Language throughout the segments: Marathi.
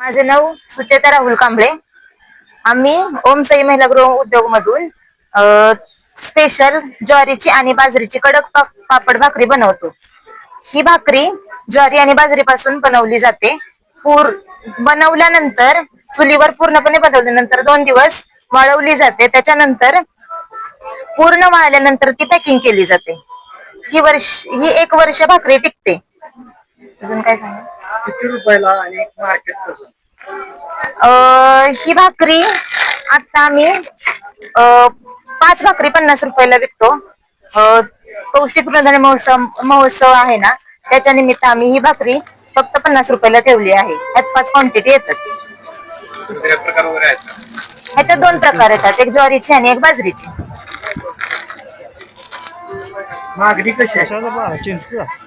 माझे नाव सुचेता राहुल कांबळे आम्ही ओम साई महिला गृह उद्योग मधून स्पेशल ज्वारीची आणि बाजरीची कडक पा- पापड भाकरी बनवतो. ही भाकरी ज्वारी आणि बाजरीपासून बनवली जाते. पूर बनवल्यानंतर चुलीवर पूर्णपणे बनवल्यानंतर दोन दिवस वाळवली जाते. त्याच्यानंतर पूर्ण वाळल्यानंतर ती पॅकिंग केली जाते. ही वर्ष ही एक वर्ष भाकरी टिकते. अजून काय सांगा किती रुपयाला आणि मार्केट कसं? अं, ही भाकरी आता आम्ही अं, पाच भाकरी पन्नास रुपयाला विकतो. अं, पौष्टिक प्रधान महोत्सव महोत्सव आहे ना त्याच्या निमित्त आम्ही ही भाकरी फक्त पन्नास रुपयाला ठेवली आहे. ह्यात पाच क्वांटिटी येतात. वेगवेगळ्या प्रकार वगैरे आहेत का? ह्याच्यात दोन प्रकार येतात एक ज्वारीची आणि एक बाजरीची. मागणी कशी आहे?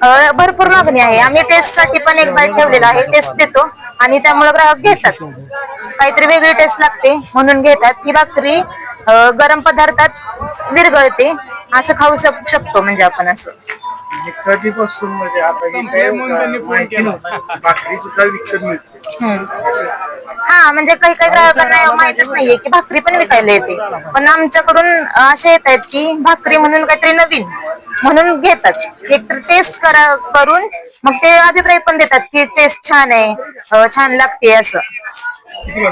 अं, भरपूर मागणी आहे. आम्ही टेस्टसाठी पण एक बाईट ठेवलेला आहे. टेस्ट देतो. आणि त्यामुळे ग्राहक घेतात. काहीतरी वेगळी टेस्ट लागते म्हणून घेतात. ही भाकरी अं, गरम पदार्थात विरघळते. असं खाऊ शक- शकतो म्हणजे आपण असं. म्हणजे कधीपासून म्हणजे आता ही काय माहिती नव्हती. भाकरी सुद्धा विकत मिळते. हम्म. हा म्हणजे काही काही ग्राहकांना माहितच नाहीये की भाकरी पण विकायला येते. पण आमच्याकडून असे येत आहेत की भाकरी म्हणून काहीतरी नवीन. म्हणून घेतात. एक तर टेस्ट करा करून मग ते अभिप्राय पण देतात की टेस्ट छान आहे छान लागते असं. किती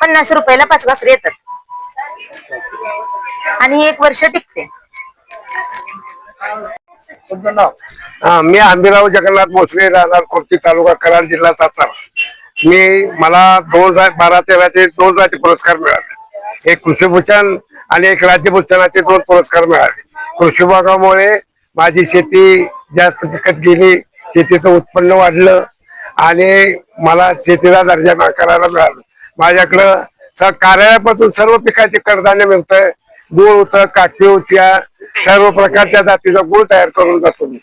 पन्नास रुपयाला पाच भाकरी येतात. आणि ही एक वर्ष टिकते. तुमचं नाव? हा मी आंबीराव जगन्नाथ मोसरे राहणार कोर्टी तालुका कराड जिल्हा सातारा. मी मला दोन हजार बारा तेराचे दोन राज्य पुरस्कार मिळाले. एक कृषीभूषण आणि एक राज्यभूषणाचे दोन पुरस्कार मिळाले. कृषी विभागामुळे माझी शेती जास्त पिकत गेली शेतीचं उत्पन्न वाढलं आणि मला शेतीला दर्जा नाकारायला मिळाला. माझ्याकडं स- कार्यालयापासून सर्व पिकाचे कडधान्य मिळतंय. गुळ होतं काकी होत्या सर्व प्रकारच्या जातीचा गुळ तयार करून जातो मी.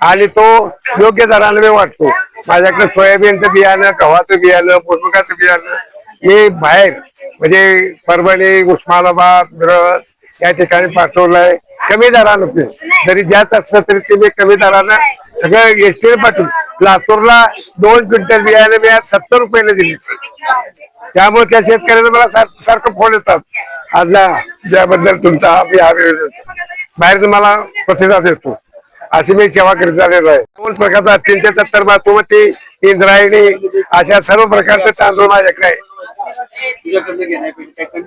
आणि तो योग्य दराने मी वाटतो माझ्याकडे सोयाबीनचं बियाणं गव्हाचं बियाणं भुसमुगाचं बियाणं मी बाहेर म्हणजे परभणी उस्मानाबाद मिरज या ठिकाणी पाठवलंय. कमी दरानं ते जरी जास्त असलं तरी ते मी कमी दरानं सगळं एसटी पाठवून लातूरला दोन क्विंटल बियाणे मी आज सत्तर रुपयाने दिली. त्यामुळे त्या शेतकऱ्यांना मला सारखं फोन येतात. आजला त्याबद्दल तुमचा हा बाहेर मला प्रतिसाद येतो अशी मी सेवा करीत झालेलो आहे. दोन प्रकारचा तीनशे सत्तर बासमती इंद्रायणी अशा सर्व प्रकारचे तांदूळ माझ्याकडे आहे.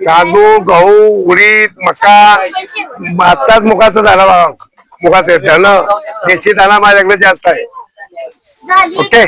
तांदूळ गहू उडीद मका. आत्ताच मुखाचं झाला बघा मुखाचं धन. देशी दाणा माझ्याकडे जास्त आहे. ओके?